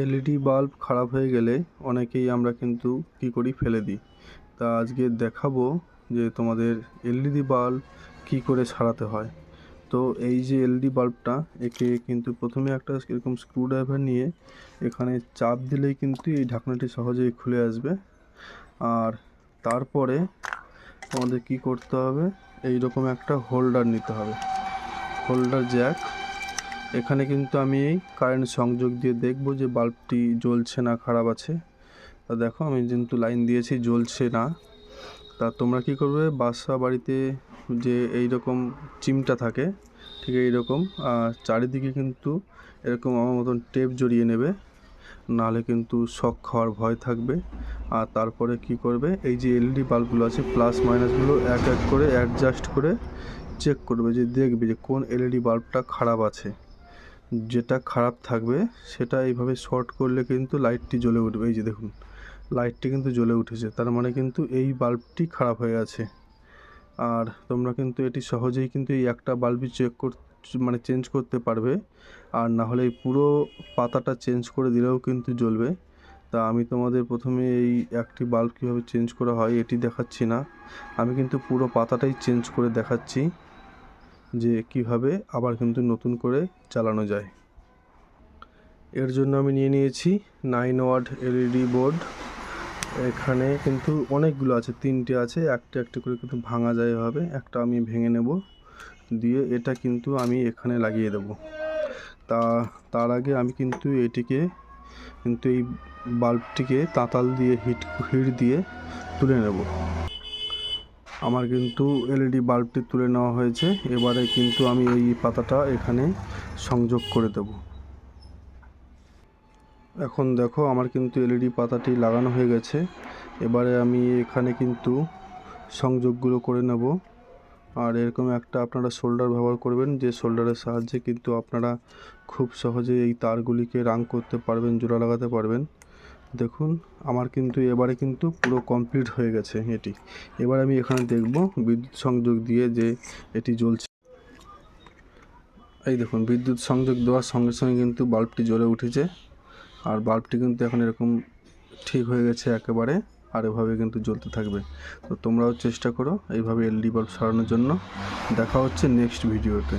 LED bulb খারাপ হয়ে গেলে অনেকেই আমরা কিন্তু কী করি, ফেলে দিই। তা আজকে দেখাবো যে তোমাদের এলইডি বাল্ব কী করে সারাতে হয়। তো এই যে এলইডি বাল্বটা একে কিন্তু প্রথমে একটা এরকম স্ক্রুড্রাইভার নিয়ে এখানে চাপ দিলেই কিন্তু এই ঢাকনাটি সহজেই খুলে আসবে। আর তারপরে আমাদের কি করতে হবে এই রকম একটা হোল্ডার নিতে হবে। হোল্ডার জ্যাক এখানে কিন্তু আমি কারেন্ট সংযোগ দিয়ে দেখব যে বাল্বটি জ্বলছে না, খারাপ আছে। তা দেখো, আমি কিন্তু লাইন দিয়েছি, জ্বলছে না। তা তোমরা কি করবে? বাসা বাড়িতে যে এই রকম চিমটা থাকে, ঠিক এই রকম আর চারিদিকে কিন্তু এরকম আমার মতন টেপ জড়িয়ে নেবে। নাহলে কিন্তু শক খাওয়ার ভয় থাকবে। আর তারপরে কি করবে? এই যে এলইডি বাল্বগুলো আছে প্লাস মাইনাসগুলো এক এক করে অ্যাডজাস্ট করে চেক করবে যে দেখবে যে কোন এলইডি বাল্বটা খারাপ আছে। যেটা খারাপ থাকবে, সেটা এইভাবে শর্ট করলে কিন্তু লাইটটি জ্বলে উঠবে। এই যে দেখুন লাইটটি কিন্তু জ্বলে উঠেছে, তার মানে কিন্তু এই বাল্বটি খারাপ হয়ে আছে। আর তোমরা কিন্তু এটি সহজেই কিন্তু এই একটা বাল্বই চেক কর মানে চেঞ্জ করতে পারবে। আর না হলে এই পুরো পাতাটা চেঞ্জ করে দিলেও কিন্তু জ্বলবে। তা আমি তোমাদের প্রথমে এই একটি বাল্ব কীভাবে চেঞ্জ করা হয়, এটি দেখাচ্ছি না। আমি কিন্তু পুরো পাতাটাই চেঞ্জ করে দেখাচ্ছি। যে কীভাবে আবার কিন্তু নতুন করে চালানো যায়। এর জন্য আমি নিয়ে নিয়েছি নাইন ওয়াট এলইডি বোর্ড এখানে কিন্তু অনেকগুলো আছে, তিনটে আছে, একটা একটা করে কিন্তু ভাঙা যায় হবে, একটা আমি ভেঙে নেব, দিয়ে এটা কিন্তু আমি এখানে লাগিয়ে দেব। তা, তার আগে আমি কিন্তু এটিকে কিন্তু এই বাল্বটিকে তাতাল দিয়ে হিট হিট দিয়ে তুলে নেব। আমার কিন্তু এলইডি বাল্বটি তুলে নেওয়া হয়েছে। এবারে কিন্তু আমি এই পাতাটা এখানে সংযোগ করে দেব। এখন দেখো, আমার কিন্তু এলইডি পাতাটি লাগানো হয়ে গেছে। এবারে আমি এখানে কিন্তু সংযোগগুলো করে নেব। আর এরকম একটা আপনারা শোল্ডার ব্যবহার করবেন, যে শোল্ডারের সাহায্যে কিন্তু আপনারা খুব সহজে এই তারগুলিকে রাং করতে পারবেন, জোড়া লাগাতে পারবেন। দেখুন, আমার কিন্তু এবারে কিন্তু পুরো কমপ্লিট হয়ে গেছে এটি। এবার আমি এখানে দেখব বিদ্যুৎ সংযোগ দিয়ে যে এটি জ্বলছে। এই দেখুন, বিদ্যুৎ সংযোগ দেওয়ার সঙ্গে সঙ্গে কিন্তু বাল্বটি জ্বলে উঠেছে। আর বাল্বটি কিন্তু এখন এরকম ঠিক হয়ে গেছে একেবারে, আর এভাবে কিন্তু জ্বলতে থাকবে। তো তোমরাও চেষ্টা করো এইভাবে এলডি বাল্ব সারানোর জন্য। দেখা হচ্ছে নেক্সট ভিডিওতে